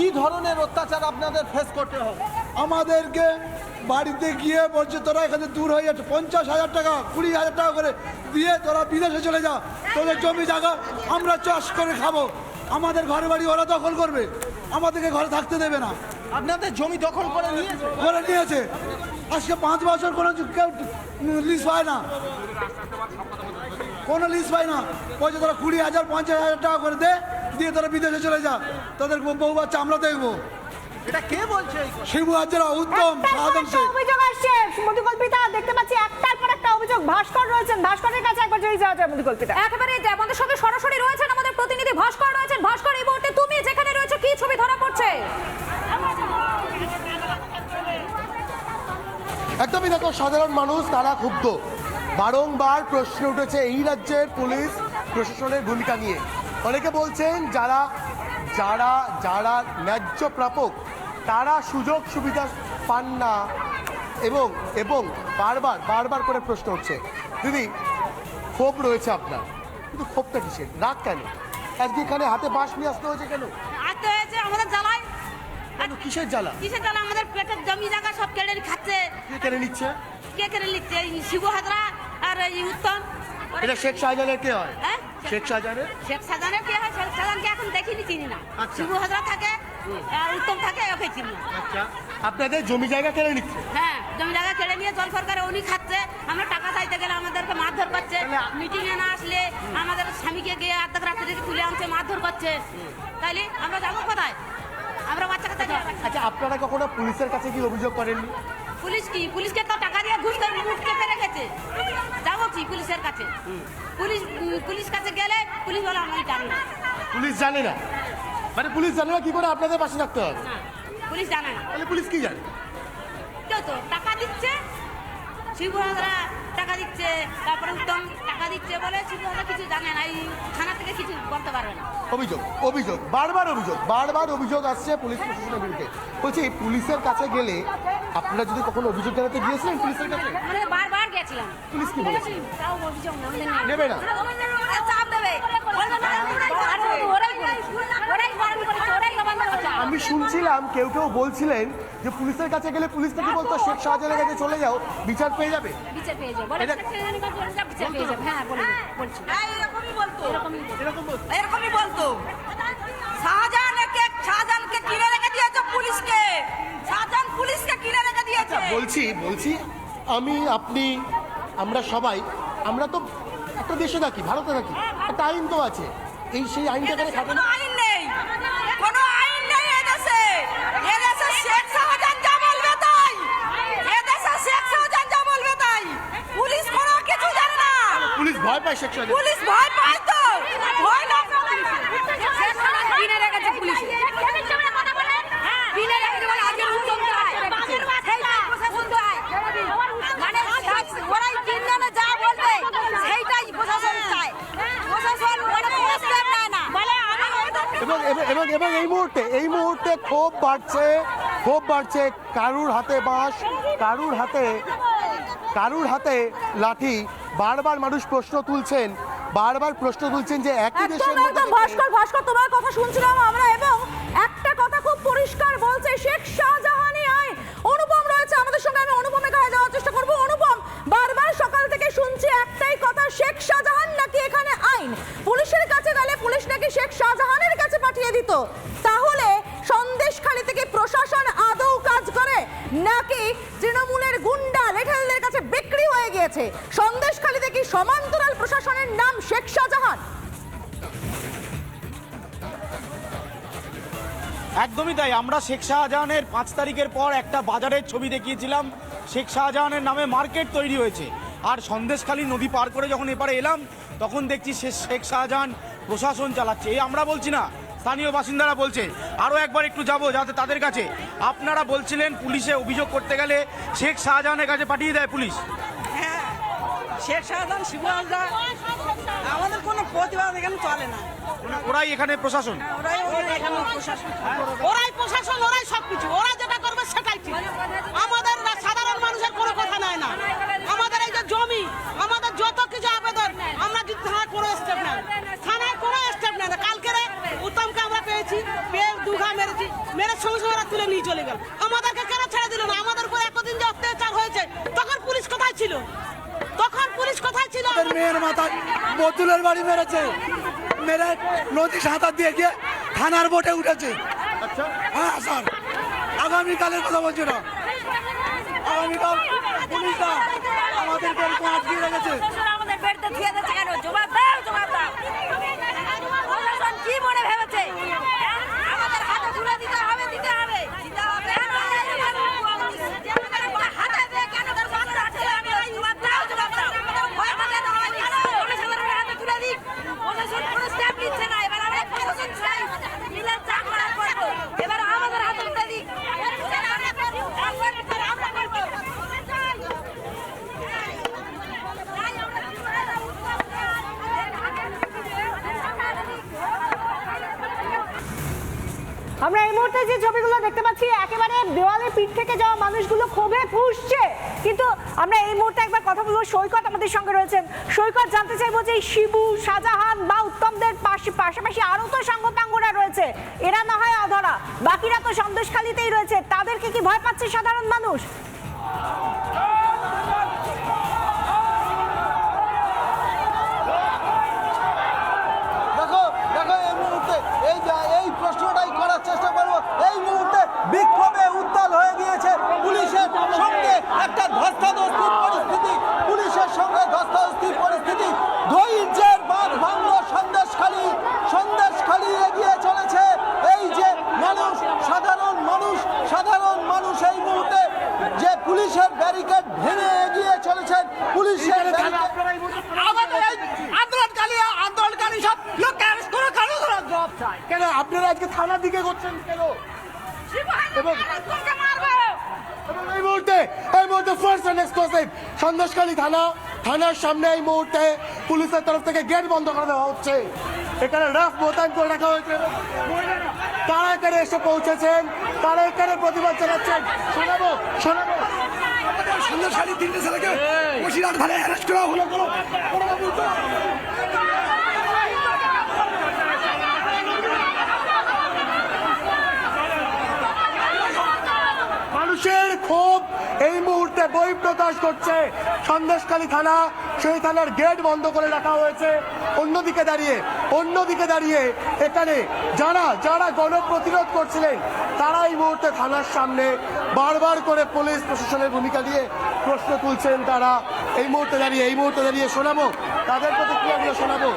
কি ধরনের অত্যাচার আপনাদের ফেস করতে হবে? আমাদেরকে বাড়িতে গিয়ে বলছে তোরা এখানে দূর হয়ে যাচ্ছে। পঞ্চাশ হাজার টাকা কুড়ি হাজার টাকা করে দিয়ে তোরা বিদেশে চলে যা। তোদের জমি জায়গা আমরা চাষ করে খাব। আমাদের ঘরে বাড়ি ওরা দখল করবে। আমাদেরকে ঘরে থাকতে দেবে না। আপনাদের জমি দখল করে নিয়েছে? করে নিয়েছে। আজকে পাঁচ বছর কোনো কেউ লিস্ট পায় না। কোনো লিস্ট পায় না। বলছে তোরা কুড়ি হাজার পঞ্চাশ হাজার টাকা করে দে। দিয়ে তোরা বিদেশে চলে যা তোদের বউ বাচ্চা আমরা দেখব। এটা কে বলছে শিবু হাজারা উত্তম সাধন শেখ অভিযোগ আসছে। মধুকল্পিতা দেখতে পাচ্ছি একটার পর একটা অভিযোগ। ভাস্কর রয়েছেন। ভাস্করের কাছে একবার জয়ী যাওয়া যায় মধুকল্পিতা। একেবারে আমাদের সঙ্গে সরাসরি রয়েছেন আমাদের প্রতিনিধি ভাস্কর রয়েছেন। ভাস্কর এই মুহূর্তে তুমি যেখানে রয়েছে কি ছবি ধরা পড়ছে? একদমই দেখো সাধারণ মানুষ তারা ক্ষুব্ধ। বারংবার প্রশ্ন উঠেছে এই রাজ্যের পুলিশ প্রশাসনের ভূমিকা নিয়ে। অনেকে বলছেন যারা যারা যারা ন্যায্য প্রাপক তারা সুযোগ সুবিধা পান না এবং এবং বারবার বারবার করে প্রশ্ন হচ্ছে দিদি ক্ষোভ রয়েছে আপনার কিন্তু ক্ষোভটা কিসের? রাগ কেন? আজকে এখানে হাতে বাঁশ নিয়ে আসতে হয়েছে কেন? আসতে হয়েছে আমাদের জ্বালায়। কেন? কিসের জ্বালা? কিসের জ্বালা? আমাদের পেটের জমি জায়গা সব কেড়ে খাচ্ছে কে কেড়ে নিচ্ছে? কে কেড়ে নিচ্ছে? শিবু হাজরা আর এই উত্তম। এটা শেখ শাহজাহানের কে হয়? হ্যাঁ? শেখ শাহজাহানের শেখ সাজানের কে হয়? শেখ সাজানকে এখন দেখিনি চিনি না। আচ্ছা। শিবু হাজরা থাকে আর উত্তম থাকে ওকে চিনি আচ্ছা। আপনাদের জমি জায়গা কেড়ে নিচ্ছে? হ্যাঁ জমি জায়গা কেড়ে নিয়ে জল সরকারে উনি খাচ্ছে। আমরা টাকা চাইতে গেলে আমাদেরকে মারধর করছে। মিটিং এ না আসলে আমাদের স্বামীকে গিয়ে আর্ধেক রাত্রে থেকে তুলে আনছে মারধর করছে। তাইলে আমরা যাব কোথায়? আমরা বাচ্চা কাচ্চা যাব। আচ্ছা আপনারা কখনো পুলিশের কাছে কি অভিযোগ করেননি? পুলিশ কি? পুলিশকে তো টাকা দিয়ে ঘুষ করে মুখ কেটে রেখেছে যাব কি পুলিশের কাছে? পুলিশ পুলিশ কাছে গেলে পুলিশ বলে আমি জানি না। পুলিশ জানে না? মানে পুলিশ জানে না কি করে আপনাদের পাশে থাকতে হবে? পুলিশ জানে না। তাহলে পুলিশ কি জানে? কেউ তো টাকা দিচ্ছে শিবু হাজরা টাকা দিচ্ছে তারপরে উত্তম টাকা দিচ্ছে বলে শিবু হাজরা কিছু জানে না এই থানা থেকে কিছু বলতে পারবে না। অভিযোগ অভিযোগ বারবার অভিযোগ বারবার অভিযোগ আসছে পুলিশ প্রশাসনের বিরুদ্ধে। বলছি পুলিশের কাছে গেলে আপনারা যদি কখনো অভিযোগ জানাতে গিয়েছিলেন পুলিশের কাছে? গেছিলাম। পুলিশ কি বলেছে? তাও অভিযোগ না, নেবে না। চাপ দেবে। বলবে না, আর ওরাই ওরাই বারণ করেছে, ওরাই বারণ করেছে। আমি শুনছিলাম কেউ কেউ বলছিলেন যে পুলিশের কাছে গেলে পুলিশ থেকে বলতো শেখ শাহজাহানের কাছে চলে যাও বিচার পেয়ে যাবে। বিচার পেয়ে যাবে। বলে বিচার পেয়ে যাবে। হ্যাঁ বলে বলছি। এরকমই বলতো। এরকমই বলতো। এরকমই বলতো। শাহজাহানকে শাহজাহানকে কিনে রেখে দিয়েছে পুলিশকে। শাহজাহান পুলিশকে কিনে রেখে দিয়েছে। বলছি বলছি আমি আপনি আমরা সবাই আমরা তো একটা দেশে থাকি ভারতে থাকি একটা আইন তো আছে। এই সেই আইনটা এখানে খাটে না আইন নেই। কোনো আইন নেই এদেশে এদেশে শেখ শাহজাহান যা বলবে তাই। এদেশে শেখ শাহজাহান যা বলবে তাই। পুলিশ কোনো কিছু জানে না। পুলিশ ভয় পায় শেখ শাহজাহান। পুলিশ ভয় পায় তো ভয় না কিনে রেখেছে পুলিশ কিনে রেখেছে বলে আজকে উত্তম রায় সেইটাই প্রশাসন চায় মানে ওরাই চিহ্নে যা বলবে সেইটাই প্রশাসন চায় প্রশাসন মানে প্রস্তাব নেয় না বলে আমি এবং এবং- এই মুহূর্তে এই মুহূর্তে ক্ষোভ বাড়ছে ক্ষোভ বাড়ছে কারুর হাতে বাঁশ কারুর হাতে কারুর হাতে লাঠি। বারবার মানুষ প্রশ্ন তুলছেন বারবার প্রশ্ন তুলছেন যে একই দেশের ভাস্কর ভাস্কর তোমার কথা শুনছিলাম দিত। তাহলে সন্দেশখালী থেকে প্রশাসন আদৌ কাজ করে? নাকি তৃণমূলের গুন্ডা লেঠালদের কাছে বিক্রি হয়ে গিয়েছে? সন্দেশখালীতে কি সমান্তরাল প্রশাসনের নাম শেখ শাহজাহান? একদমই তাই। আমরা শেখ শাহজাহানের পাঁচ তারিখের পর একটা বাজারের ছবি দেখিয়েছিলাম। শেখ শাহজাহানের নামে মার্কেট তৈরি হয়েছে। আর সন্দেশখালী নদী পার করে যখন এপারে এলাম, তখন দেখছি শেখ শাহজাহান প্রশাসন চালাচ্ছে। এই আমরা বলছি না স্থানীয় বাসিন্দারা বলছে আরও একবার একটু যাব যাতে তাদের কাছে। আপনারা বলছিলেন পুলিশে অভিযোগ করতে গেলে শেখ শাহজাহানের কাছে পাঠিয়ে দেয় পুলিশ। হ্যাঁ শেখ শাহজাহান শিবু হাজরা আমাদের কোনো প্রতিবাদ এখানে চলে না। ওরাই এখানে প্রশাসন। ওরাই ওরাই এখানে প্রশাসন। ওরাই প্রশাসন ওরাই সবকিছু ওরা যেটা করবে সেটাই ঠিক আমাদের না সাধারণ মানুষের কোনো কথা নাই না আমাদের এই যে জমি আমাদের যত কিছু আবেদন আমরা যদি থানায় কোনো স্টেপ নেন থানায় কোনো স্টেপ নেন কালকে উত্তমকে আমরা পেয়েছি পেয়ে দুঘা মেরেছি সঙ্গে সঙ্গে ওরা তুলে নিয়ে চলে গেল। আমাদেরকে কেন ছেড়ে দিল না? আমাদের উপর এতদিন যে অত্যাচার হয়েছে তখন পুলিশ কোথায় ছিল? তখন পুলিশ কোথায় ছিল? মেয়ের মাথায় বোতুলের বাড়ি মেরেছে। মেরে নদী সাঁতার দিয়ে গিয়ে থানার বোটে উঠেছে। হ্যাঁ স্যার। আগামীকালের কথা বলছি না। আগামীকাল পুলিশরা রেখেছে। আমাদের ধুয়ে দিচ্ছে কেন? জবাব দাও জবাব দাও। কি মনে ভেবেছে হ্যাঁ? আমাদের হাতে তুলে দিতে হবে দিতে হবে দিতে হবে হাতে দিয়ে কেন তার মানুষ আটকে রাখল? জবাব দাও জবাব দাও ভয় পাবে না হয় কেন জনসাধারণের হাতে তুলে দিক প্রশাসন কোনো স্টেপ নিচ্ছে না এবার আমরা প্রশাসন চাই মিলে চা করার করব এবার আমাদের হাতে তুলে দিক আমরা করব আমরা যে ছবিগুলো দেখতে পাচ্ছি, একেবারে দেওয়ালে পিঠ থেকে যাওয়া মানুষগুলো ক্ষোভে ফুসছে। কিন্তু আমরা এই মুহূর্তে একবার কথা বলব সৈকত আমাদের সঙ্গে রয়েছেন। সৈকত, জানতে চাইব যে শিবু, শাহজাহান বা উত্তমদের পাশে পাশাপাশি আরও তো সঙ্গতাঙ্গরা রয়েছে। এরা না হয় অধরা, বাকিরা তো সন্দেশখালিতেই রয়েছে। তাদেরকে কি ভয় পাচ্ছে সাধারণ মানুষ দেখো দেখো এই মুহূর্তে এই যা- এই প্রশ্নটাই করার চেষ্টা করব এই মুহূর্তে বিক্ষোভে উত্তাল হয়ে গিয়েছে পুলিশের সঙ্গে একটা ধস্তাধস্তির পরিস্থিতি পুলিশের সঙ্গে ধস্তাধস্তির পরিস্থিতি ধৈর্যের বাঁধ ভাঙল সন্দেশখালী সন্দেশখালী এগিয়ে চলেছে এই যে মানুষ সাধারণ মানুষ সাধারণ মানুষ এই মুহূর্তে যে পুলিশের ব্যারিকেড ভেঙে এগিয়ে চলেছেন পুলিশের ব্যারিকেড আমাদের এই আন্দোলনকারী আন্দোলনকারী সব লোককে অ্যারেস্ট করে কেন জবাব চাই কেন আপনারা আজকে থানার দিকে করছেন কেন? এবং এবং এই মুহূর্তে এই মুহূর্তে ফার্স্ট অ্যান্ড এক্সক্লুসিভ সন্দেশখালী থানা থানার সামনে এই মুহূর্তে পুলিশের তরফ থেকে গেট বন্ধ করে দেওয়া হচ্ছে। এখানে রাফ মোতায়েন করে রাখা হয়েছে। তারা এখানে এসে পৌঁছেছেন। তারা এখানে প্রতিবাদ জানাচ্ছেন। শোনাবো শোনাবো। সন্ধ্যাশালী তিনটে ছেলেকে বসিরহাট ধারে অ্যারেস্ট করা হলো। কোনো মানুষের ক্ষোভ এই মুহূর্তে বই প্রকাশ করছে। সন্দেশখালী থানা, সেই থানার গেট বন্ধ করে রাখা হয়েছে। অন্যদিকে দাঁড়িয়ে অন্যদিকে দাঁড়িয়ে এখানে যারা যারা গণপ্রতিরোধ করছিলেন, তারা এই মুহূর্তে থানার সামনে বারবার করে পুলিশ প্রশাসনের ভূমিকা দিয়ে প্রশ্ন তুলছেন তারা। এই মুহূর্তে দাঁড়িয়ে, এই মুহূর্তে দাঁড়িয়ে শোনাবো। তাদের প্রতিক্রিয়াগুলো শোনাবো।